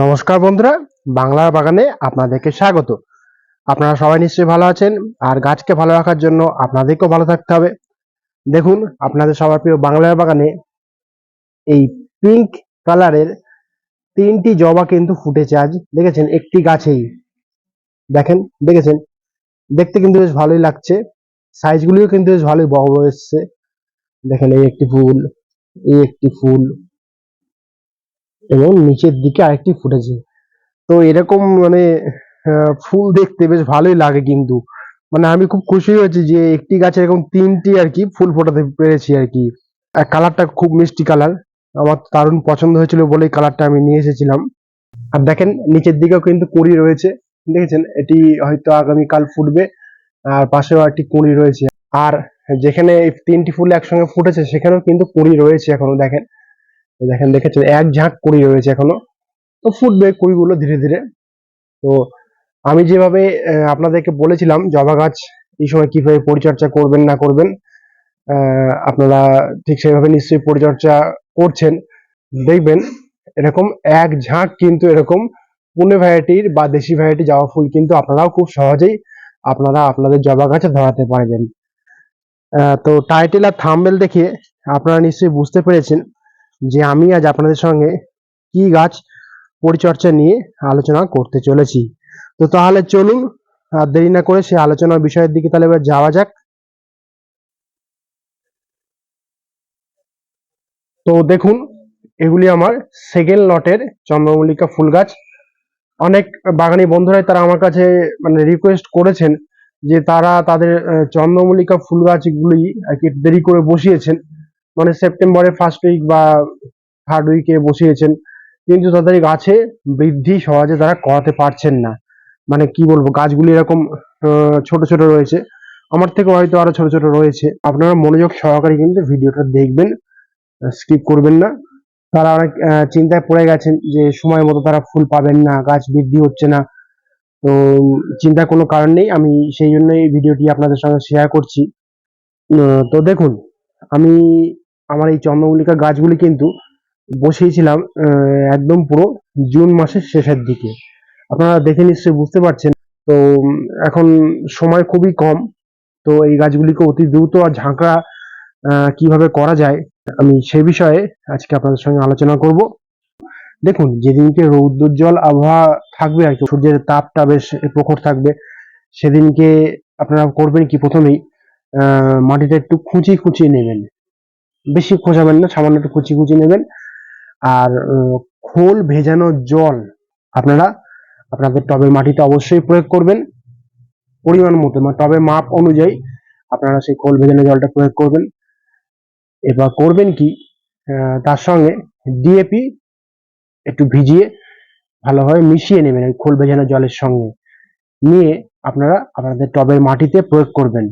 নমস্কার বন্ধুরা, বাংলার বাগানে আপনাদেরকে স্বাগত। আপনারা সবাই নিশ্চয়ই ভালো আছেন, আর গাছকে ভালো রাখার জন্য আপনাদেরকেও ভালো থাকতে হবে। দেখুন, আপনাদের সবার প্রিয় বাংলার বাগানে এই পিঙ্ক কালারের তিনটি জবা কিন্তু ফুটেছে আজ। দেখেছেন, একটি গাছেই। দেখেন, দেখেছেন? দেখতে কিন্তু বেশ ভালোই লাগছে। সাইজগুলিও কিন্তু বেশ ভালোই বড় এসছে। দেখেন, এই একটি ফুল, এই একটি ফুল। এবং নিচের দিকে আরেকটি ফুটেছে। তো এরকম মানে ফুল দেখতে বেশ ভালোই লাগে কিন্তু। মানে আমি খুব খুশি হয়েছি যে একটি গাছে এরকম তিনটি আর কি ফুল ফোটাতে পেরেছি আর কি। কালারটা খুব মিষ্টি কালার। আমার দারুণ পছন্দ হয়েছিল বলেই কালারটা আমি নিয়ে এসেছিলাম। আর দেখেন, নিচের দিকেও কিন্তু কুঁড়ি রয়েছে। দেখেছেন? এটি হয়তো আগামীকাল ফুটবে। আর পাশেও একটি কুঁড়ি রয়েছে। আর যেখানে তিনটি ফুল একসঙ্গে ফুটেছে, সেখানেও কিন্তু কুঁড়ি রয়েছে এখনও, দেখেন। দেখেন, দেখেছেন? এক ঝাঁক কুড়ি রয়েছে এখনও। তো ফুটবে কুড়িগুলো ধীরে ধীরে। তো আমি যেভাবে আপনাদেরকে বলেছিলাম, জবা গাছ এই সময় কীভাবে পরিচর্যা করবেন, না করবেন আপনারা ঠিক সেভাবে নিশ্চয়ই পরিচর্যা করছেন। দেখবেন, এরকম এক ঝাঁক কিন্তু এরকম পুনে ভ্যারাইটির বা দেশি ভ্যারাইটি জবা ফুল কিন্তু আপনারাও খুব সহজেই আপনারা আপনাদের জবা গাছে ধরাতে পারবেন। তো টাইটেল আর থাম্বেল দেখে আপনারা নিশ্চয়ই বুঝতে পেরেছেন। যে আমি আজ আপনাদের সঙ্গে কি গাছ পরিচর্যা নিয়ে আলোচনা করতে চলেছি। তো তাহলে চলুন, আর দেরি না করে সেই আলোচনার বিষয়ের দিকে তাহলে এবার যাওয়া যাক। তো দেখুন, এগুলি আমার সেকেন্ড লটের চন্দ্রমল্লিকা ফুল গাছ। অনেক বাগানি বন্ধুরাই তারা আমার কাছে মানে রিকোয়েস্ট করেছেন যে তারা তাদের চন্দ্রমল্লিকা ফুল গাছগুলি দেরি করে বসিয়েছেন। মানে সেপ্টেম্বরের ফার্স্ট উইক বা থার্ড উইকে বসিয়েছেন। কিন্তু তাদের গাছে বৃদ্ধি সহজে তারা করাতে পারছেন না। মানে কি বলব, গাছগুলি এরকম ছোট ছোট রয়েছে। আমার থেকে হয়তো আরও ছোট ছোট রয়েছে। আপনারা মনোযোগ সহকারে কিন্তু ভিডিওটা দেখবেন স্কিপ করবেন না। তারা অনেক চিন্তায় পড়ে গেছেন যে সময় মতো তারা ফুল পাবেন না, গাছ বৃদ্ধি হচ্ছে না। তো চিন্তার কোনো কারণ নেই, আমি সেই জন্যই ভিডিওটি আপনাদের সঙ্গে শেয়ার করছি। তো দেখুন, আমি আমার এই চন্দ্রমল্লিকা গাছগুলি কিন্তু বসিয়েছিলাম একদম পুরো জুন মাসের শেষের দিকে। আপনারা দেখে নিশ্চয়ই বুঝতে পারছেন। তো এখন সময় খুবই কম। তো এই গাছগুলিকে অতি দ্রুত আর ঝাঁকড়া কীভাবে করা যায়, আমি সে বিষয়ে আজকে আপনাদের সঙ্গে আলোচনা করব। দেখুন, যেদিনকে রৌদ্রোজ্জ্বল আবহাওয়া থাকবে আর কি, সূর্যের তাপটা বেশ প্রখর থাকবে, সেদিনকে আপনারা করবেন কি প্রথমেই মাটিটা একটু খুঁচিয়ে খুঁচিয়ে নেবেন। বেশি খোঁজাবেন না, সামান্য একটু কুচি কুচি নেবেন। আর খোল ভেজানো জল আপনারা, আপনাদের টবের মাটিতে অবশ্যই প্রয়োগ করবেন। পরিমাণ মতো মানে টবের মাপ অনুযায়ী আপনারা সেই খোল ভেজানো জলটা প্রয়োগ করবেন। এবার করবেন কি তার সঙ্গে ডিএপি একটু ভিজিয়ে ভালোভাবে মিশিয়ে নেবেন ওই খোল ভেজানো জলের সঙ্গে। নিয়ে আপনারা আপনাদের টবের মাটিতে প্রয়োগ করবেন।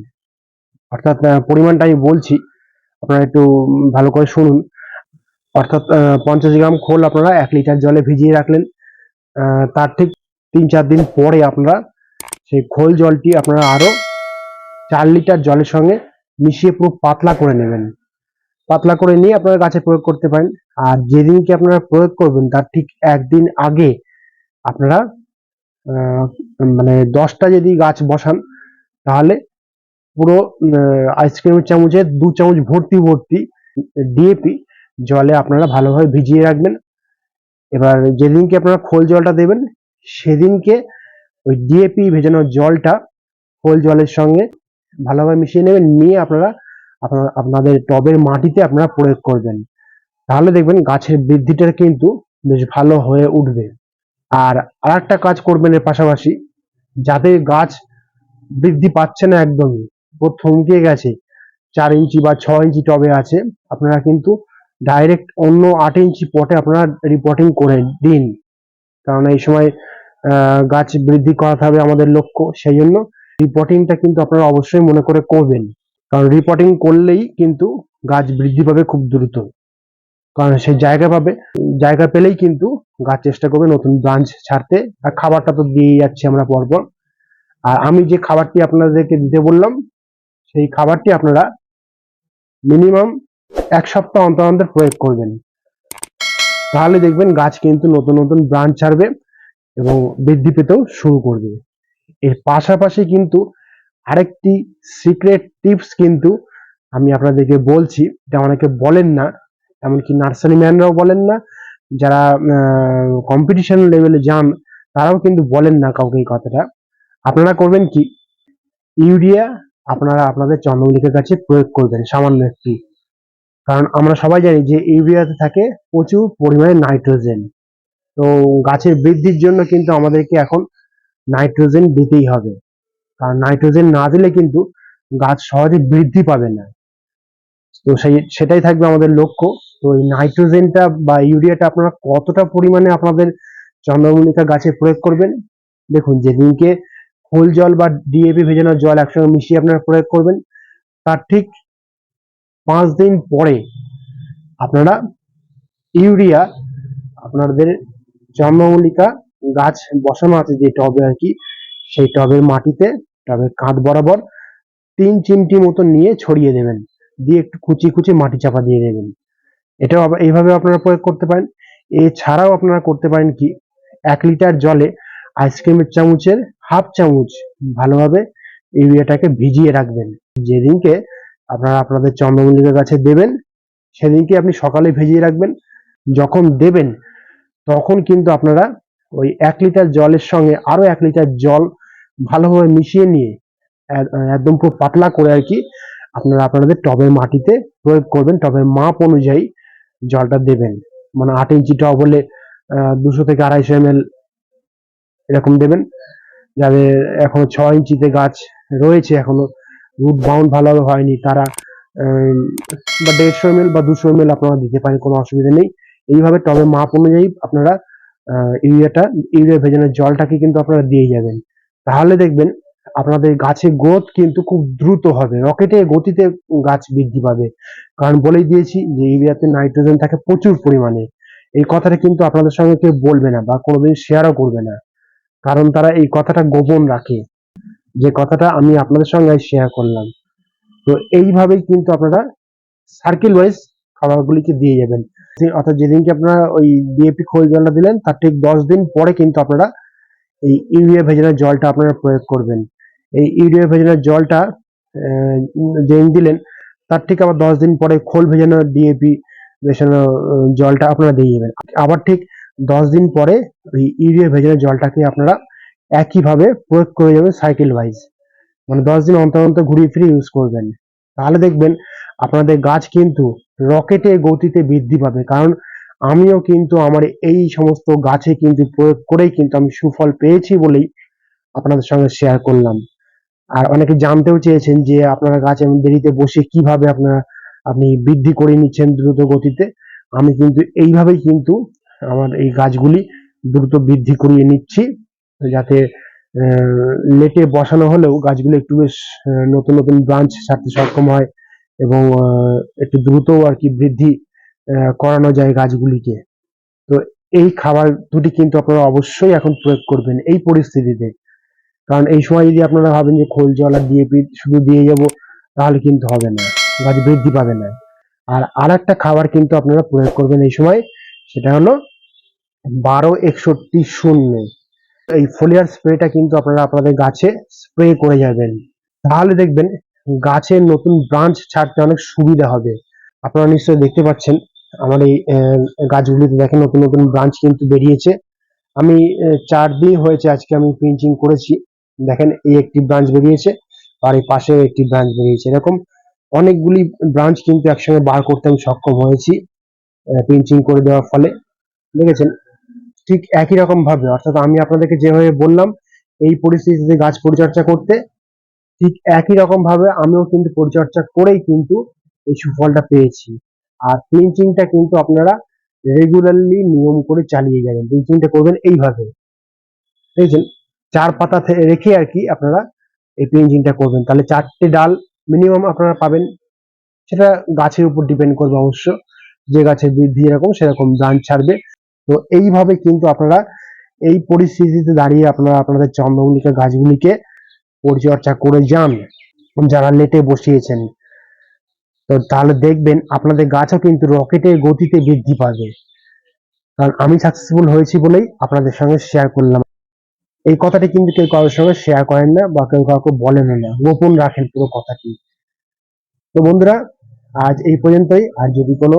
অর্থাৎ পরিমাণটা আমি বলছি আপনারা একটু ভালো করে শুনুন। অর্থাৎ পঞ্চাশ গ্রাম খোল আপনারা এক লিটার জলে ভিজিয়ে রাখলেন। তার ঠিক তিন চার দিন পরে আপনারা সেই খোল জলটি আপনারা আরও চার লিটার জলের সঙ্গে মিশিয়ে পুরো পাতলা করে নেবেন। পাতলা করে নিয়ে আপনারা গাছে প্রয়োগ করতে পারেন। আর যেদিনকে আপনারা প্রয়োগ করবেন, তার ঠিক একদিন আগে আপনারা মানে দশটা যদি গাছ বসান, তাহলে পুরো আইসক্রিমের চামচে দু চামচ ভর্তি ভর্তি ডিএপি জলে আপনারা ভালোভাবে ভিজিয়ে রাখবেন। এবার যেদিনকে আপনারা খোল জলটা দেবেন, সেদিনকে ওই ডিএপি ভেজানো জলটা খোল জলের সঙ্গে ভালোভাবে মিশিয়ে নেবেন, নিয়ে আপনারা আপনাদের টবের মাটিতে আপনারা প্রয়োগ করবেন। তাহলে দেখবেন গাছের বৃদ্ধিটা কিন্তু বেশ ভালো হয়ে উঠবে। আর আরেকটা কাজ করবেন এর পাশাপাশি যাদের গাছ বৃদ্ধি পাচ্ছে না একদমই থমকে গেছে। চার ইঞ্চি বা ছ ইঞ্চি টবে আছে। আপনারা কিন্তু ডাইরেক্ট অন্য আট ইঞ্চি পটে আপনারা রিপোর্টিং করে দিন। কারণ এই সময় গাছ বৃদ্ধি করাতে হবে আমাদের লক্ষ্য। সেই জন্য রিপোর্টিংটা কিন্তু আপনারা অবশ্যই মনে করে করবেন। কারণ রিপোর্টিং করলেই কিন্তু গাছ বৃদ্ধি পাবে খুব দ্রুত। কারণ সেই জায়গা পাবে, জায়গা পেলেই কিন্তু গাছ চেষ্টা করবে নতুন ব্রাঞ্চ ছাড়তে। আর খাবারটা তো দিয়ে যাচ্ছি আমরা পরপর। আর আমি যে খাবারটি আপনাদেরকে দিতে বললাম সেই খাবারটি আপনারা মিনিমাম এক সপ্তাহ অন্তর অন্তর প্রয়োগ করবেন। তাহলে দেখবেন গাছ কিন্তু নতুন নতুন ব্রাঞ্চ ছাড়বে এবং বৃদ্ধি পেতেও শুরু করবে। এর পাশাপাশি কিন্তু আরেকটি সিক্রেট টিপস কিন্তু আমি আপনাদেরকে বলছি, এটা অনেকে বলেন না, এমনকি নার্সারি ম্যানরাও বলেন না, যারা কম্পিটিশন লেভেলে যান, তারাও কিন্তু বলেন না কাউকে এই কথাটা। আপনারা করবেন কি? ইউরিয়া আপনারা আপনাদের চন্দ্রমল্লিকের কাছে প্রয়োগ করবেন সামান্য একটি। কারণ আমরা সবাই জানি যে ইউরিয়াতে থাকে প্রচুর পরিমাণে নাইট্রোজেন। তো গাছের বৃদ্ধির জন্য কিন্তু আমাদেরকে এখন নাইট্রোজেন দিতেই হবে। কারণ নাইট্রোজেন না দিলে কিন্তু গাছ সহজে বৃদ্ধি পাবে না। তো সেই, সেটাই থাকবে আমাদের লক্ষ্য। তো এই নাইট্রোজেনটা বা ইউরিয়াটা আপনারা কতটা পরিমাণে আপনাদের চন্দ্রমল্লিকা গাছে প্রয়োগ করবেন? দেখুন, যেদিনকে খোল জল বা ডিএপি ভেজানো জল একসঙ্গে মিশিয়ে আপনারা প্রয়োগ করবেন। তার ঠিক পাঁচ দিন পরে আপনারা ইউরিয়া, আপনাদের চন্দ্রমল্লিকা গাছ বসানো আছে যে টবে আর কি, সেই টবের মাটিতে, টবের কাঁধ বরাবর তিন চিমটি মতো নিয়ে ছড়িয়ে দেবেন। দিয়ে একটু কুচি কুচি মাটি চাপা দিয়ে দেবেন। এটাও এইভাবে আপনারা প্রয়োগ করতে পারেন। এছাড়াও আপনারা করতে পারেন কি, এক লিটার জলে আইসক্রিমের চামচের হাফ চামচ ভালোভাবে ইউরিয়াটাকে ভিজিয়ে রাখবেন। যেদিনকে আপনারা আপনাদের চন্দ্রমল্লিকা গাছে দেবেন, সেদিনকে আপনি সকালে ভিজিয়ে রাখবেন। যখন দেবেন, তখন কিন্তু আপনারা ওই এক লিটার জলের সঙ্গে আরও এক লিটার জল ভালোভাবে মিশিয়ে নিয়ে একদম খুব পাতলা করে আর কি, আপনারা আপনাদের টবের মাটিতে প্রয়োগ করবেন। টবের মাপ অনুযায়ী জলটা দেবেন। মানে আট ইঞ্চি টব হলে দুশো থেকে আড়াইশো এম এরকম দেবেন। যাদের এখনও ছ ইঞ্চিতে গাছ রয়েছে এখনও রুট বাউন্ড ভালোভাবে হয়নি, তারা বা দেড়শো এম বা দুশো এম আপনারা দিতে পারেন, কোনো অসুবিধা নেই। এইভাবে টবে মাপ অনুযায়ী আপনারা ইউরিয়াটা, ইউরিয়া ভেজানোর জলটাকে কিন্তু আপনারা দিয়ে যাবেন। তাহলে দেখবেন আপনাদের গাছের গ্রোথ কিন্তু খুব দ্রুত হবে রকেটে গতিতে গাছ বৃদ্ধি পাবে। কারণ বলেই দিয়েছি যে ইউরিয়াতে নাইট্রোজেন থাকে প্রচুর পরিমাণে। এই কথাটা কিন্তু আপনাদের সঙ্গে কেউ বলবে না বা কোনোদিন শেয়ারও করবে না। কারণ তারা এই কথাটা গোপন রাখে। যে কথাটা আমি আপনাদের সঙ্গে শেয়ার করলাম। তো এইভাবেই কিন্তু আপনারা সার্কেল ওয়াইজ খাবারগুলিকে দিয়ে যাবেন। অর্থাৎ যেদিনকে আপনারা ওই ডিএপি খোল জলটা দিলেন, তার ঠিক দশ দিন পরে কিন্তু আপনারা এই ইউরিয়া ভেজানোর জলটা আপনারা প্রয়োগ করবেন। এই ইউরিয়া ভেজানোর জলটা যেদিন দিলেন, তার ঠিক আবার দশ দিন পরে খোল ভেজানো ডিএপি ভেজানো জলটা আপনারা দিয়ে যাবেন। আবার ঠিক দশ দিন পরে ওই ইউরিয়া ভেজানো জলটাকে আপনারা একইভাবে প্রয়োগ করে যাবেন সাইকেল ওয়াইজ মানে দশ দিন অন্তর অন্তর ঘুরিয়ে ফিরে ইউজ করবেন। তাহলে দেখবেন আপনাদের গাছ কিন্তু রকেটে গতিতে বৃদ্ধি পাবে। কারণ আমিও কিন্তু আমার এই সমস্ত গাছে কিন্তু প্রয়োগ করেই কিন্তু আমি সুফল পেয়েছি বলেই আপনাদের সঙ্গে শেয়ার করলাম। আর অনেকে জানতেও চেয়েছেন যে আপনারা গাছ দেরিতে বসে কীভাবে আপনারা, আপনি বৃদ্ধি করে নিচ্ছেন দ্রুত গতিতে। আমি কিন্তু এইভাবেই কিন্তু আমার এই গাছগুলি দ্রুত বৃদ্ধি করিয়ে নিচ্ছি, যাতে লেটে বসানো হলেও গাছগুলো একটু বেশ নতুন নতুন ব্রাঞ্চ ছাড়তে সক্ষম হয় এবং একটু দ্রুত আর কি বৃদ্ধি করানো যায় গাছগুলিকে। তো এই খাবার দুটি কিন্তু আপনারা অবশ্যই এখন প্রয়োগ করবেন এই পরিস্থিতিতে। কারণ এই সময় যদি আপনারা ভাবেন যে খোল, জল আর ডিএপি শুধু দিয়ে যাব, তাহলে কিন্তু হবে না, গাছ বৃদ্ধি পাবে না। আর আর একটা খাবার কিন্তু আপনারা প্রয়োগ করবেন এই সময়, সেটা হলো বারো একষট্টি শূন্য। এই ফোলিয়ার স্প্রেটা কিন্তু আপনারা আপনাদের গাছে স্প্রে করে যাবেন। তাহলে দেখবেন গাছের নতুন ব্রাঞ্চ ছাড়তে অনেক সুবিধা হবে। আপনারা নিশ্চয়ই দেখতে পাচ্ছেন, আমার এই গাছগুলিতে দেখেন নতুন নতুন ব্রাঞ্চ কিন্তু বেরিয়েছে। আমি চার দিন হয়েছে আজকে আমি পিঞ্চিং করেছি। দেখেন এই একটি ব্রাঞ্চ বেরিয়েছে আর এই পাশেও একটি ব্রাঞ্চ বেরিয়েছে। এরকম অনেকগুলি ব্রাঞ্চ কিন্তু একসঙ্গে বার করতে আমি সক্ষম হয়েছি পিঞ্চিং করে দেওয়ার ফলে। দেখেছেন ঠিক একই রকম ভাবে, অর্থাৎ আমি আপনাদেরকে যেভাবে বললাম, এই পরিস্থিতিতে গাছ পরিচর্যা করতে, ঠিক একই রকম ভাবে আমিও কিন্তু পরিচর্যা করেই কিন্তু এই সুফলটা পেয়েছি। আর প্লিঞ্চিংটা কিন্তু আপনারা রেগুলারলি নিয়ম করে চালিয়ে যাবেন প্লিঞ্চিংটা করবেন এইভাবে। দেখছেন চার পাতা রেখে আর কি আপনারা এই প্লিঞ্চিংটা করবেন। তাহলে চারটে ডাল মিনিমাম আপনারা পাবেন, সেটা গাছের উপর ডিপেন্ড করবে অবশ্য, যে গাছের বৃদ্ধি এরকম সেরকম ব্রাঞ্চ ছাড়বে। তো এইভাবে কিন্তু আপনারা এই পরিস্থিতিতে দাঁড়িয়ে আপনারা আপনাদের চন্দ্রমল্লিকা গাছগুলিকে পরিচর্যা করে যান। যারা লেটে বসিয়েছেন। তো তাহলে দেখবেন আপনাদের গাছও কিন্তু রকেটের গতিতে বৃদ্ধি পাবে। কারণ আমি সাকসেসফুল হয়েছি বলেই আপনাদের সঙ্গে শেয়ার করলাম। এই কথাটি কিন্তু কেউ কারোর সঙ্গে শেয়ার করেন না বা কেউ কাউকে বলেন না। গোপন রাখেন পুরো কথাটি। তো বন্ধুরা, আজ এই পর্যন্তই। আর যদি কোনো